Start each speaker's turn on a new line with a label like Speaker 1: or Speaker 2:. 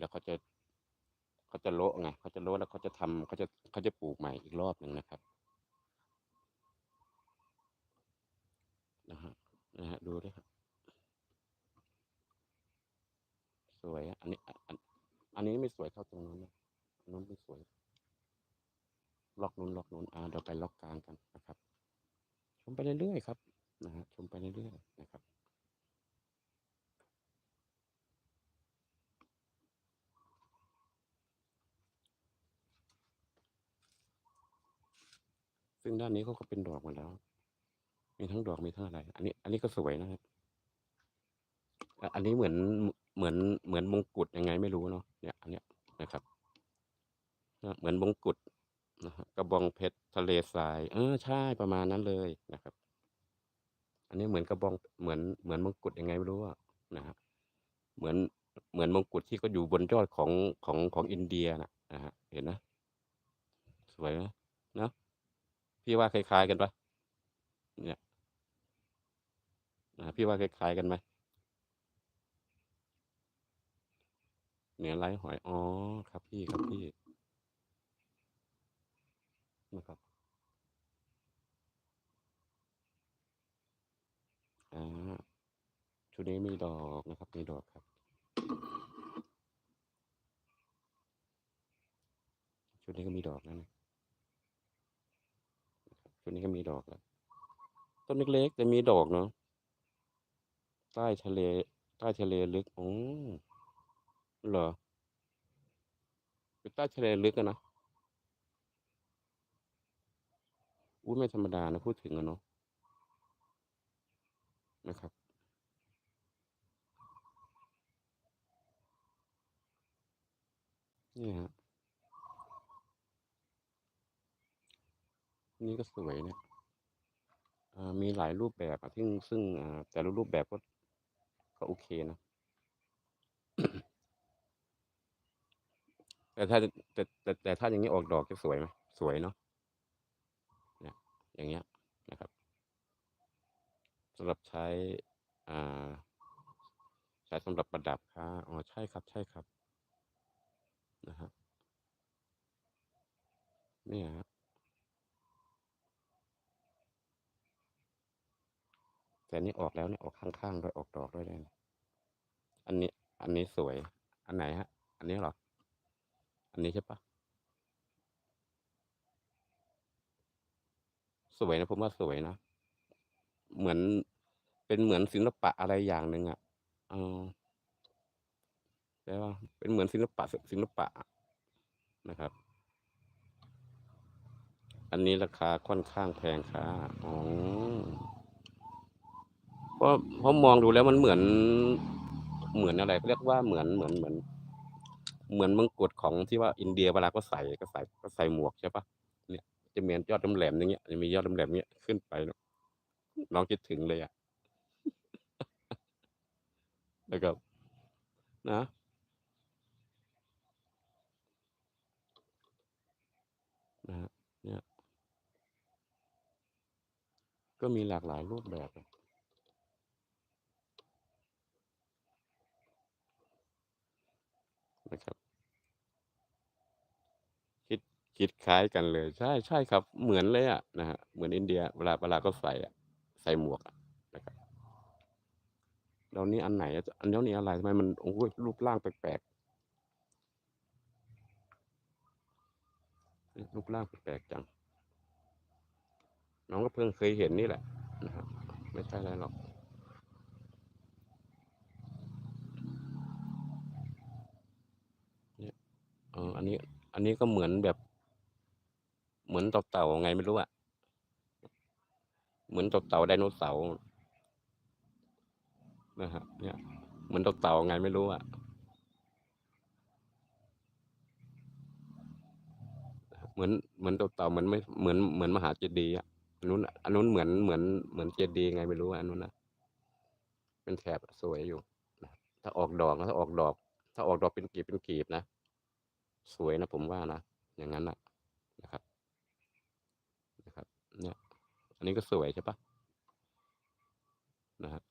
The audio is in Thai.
Speaker 1: แล้วเขาจะเขาจะโละไงเขาจะโละแล้วเขาจะทำเขาจะเขาจะปลูกใหม่อีกรอบหนึ่งนะครับนะฮะนะฮะดูด้วยครับสวยอันนี้อันอันนี้ไม่สวยเท่าตรงนู้นนะอันนู้นไม่สวย ล็อกนู้นล็อกนู้นอ่าเดี๋ยวไปล็อกกลางกันนะครับ ชมไปเรื่อยๆครับนะฮะชมไปเรื่อยๆนะครับ ซึ่งด้านนี้เขาก็เป็นดอกหมดแล้ว มีทั้งดอกมีทั้งอะไร อันนี้ อันนี้ก็สวยนะครับอะอันนี้เหมือนเหมือนเหมือนมงกุฎยังไงไม่รู้เนาะเนี่ย อันเนี้ยนะครับเหมือนมงกุฎนะฮะกระบองเพชรทะเลทราย เออใช่ประมาณนั้นเลยนะครับ อันนี้เหมือนกระบองเหมือนเหมือนมงกุฎยังไงไม่รู้อะนะฮะเหมือนเหมือนมงกุฎที่ก็อยู่บนยอดของของของอินเดียนะนะฮะเห็นนะสวยไหมเนาะ พี่ว่าคล้ายๆกันปะเนี่ยพี่ว่าคล้ายๆกันไหมเนื้อไร้หอย อ๋อ ครับพี่ ครับพี่ นะครับ อ่า ชุดนี้มีดอกนะครับ มีดอกครับ ชุดนี้ก็มีดอกแล้วนะ ชุดนี้ก็มีดอกแล้ว ต้นเล็กๆแต่มีดอกเนาะใต้ทะเล ใต้ทะเลลึกอ๋อเหรออยู่ใต้ทะเลลึกอะนนะอุ้ยไม่ธรรมดานะพูดถึงอะเนาะนะครับนี่ฮะ นี่ก็สวยเนี่ยอ่ามีหลายรูปแบบซึ่งซึ่งอ่าแต่ละรูปแบบก็ก็โอเคนะ แต่ถ้าแต่แต่แต่ถ้าอย่างนี้ออกดอกจะสวยไหมสวยเนาะเนี่ยอย่างเงี้ยนะครับสำหรับใช้อ่าใช้สำหรับประดับค่ะอ๋อใช่ครับ ใช่ครับนะฮะนี่ฮะแต่ อันนี้ออกแล้วเนี่ยออกข้างๆด้วยออกดอกด้วยเนี่ยอันนี้ อันนี้สวย อันไหนฮะ อันนี้หรอ อันนี้ใช่ปะสวยนะผมว่าสวยนะ เหมือนเป็นเหมือนศิลปะอะไรอย่างหนึ่งอะเออใช่ป่ะเป็นเหมือนศิลปะศิลปะนะครับ อันนี้ราคาค่อนข้างแพงค่ะอ๋อ เพราะเพราะมองดูแล้วมันเหมือนเหมือนอะไรเรียกว่าเหมือนเหมือนเหมือน เหมือนมงกุฎของที่ว่าอินเดียเวลาก็ใส่ก็ใส่ก็ใส่หมวกใช่ปะเนี่ยจะมียอดแหลมๆอย่างเงี้ยจะมียอดแหลมๆเงี้ยขึ้นไปน้องคิดถึงเลยอะนะครับนะนะเนี่ยก็มีหลากหลายรูปแบบอะ นะครับ คิดคิดคล้ายกันเลย ใช่ใช่ครับ เหมือนเลยอะนะฮะเหมือนอินเดียเวลาเวลาก็ใส่อะใส่หมวกนะครับแล้วนี่อันไหนอันแล้วนี่อะไรทำไมมันโอ้ยรูปร่างแปลกๆรูปร่างแปลกๆจังน้องก็เพิ่งเคยเห็นนี่แหละนะครับไม่ใช่อะไรหรอก เนี่ยเอันนี้ อันนี้ก็เหมือนแบบ เหมือนเต่าๆไงไม่รู้อะเหมือนเต่าๆไดโนเสาร์นะฮะเนี่ย เหมือนเต่าๆไงไม่รู้อะเหมือนเหมือนเต่าๆเหมือนไม่เหมือนเหมือนมหาเจดีย์อะอันนู้นอันนู้นเหมือนเหมือนเหมือนเจดีย์ไงไม่รู้อันนู้นนะเป็นแถบสวยอยู่ถ้าออกดอกถ้าออกดอก ถ้าออกดอกเป็นกีบเป็นกีบนะ สวยนะผมว่านะ อย่างนั้นนะนะครับ นะครับ เนี่ย อันนี้ก็สวยใช่ปะนะฮะ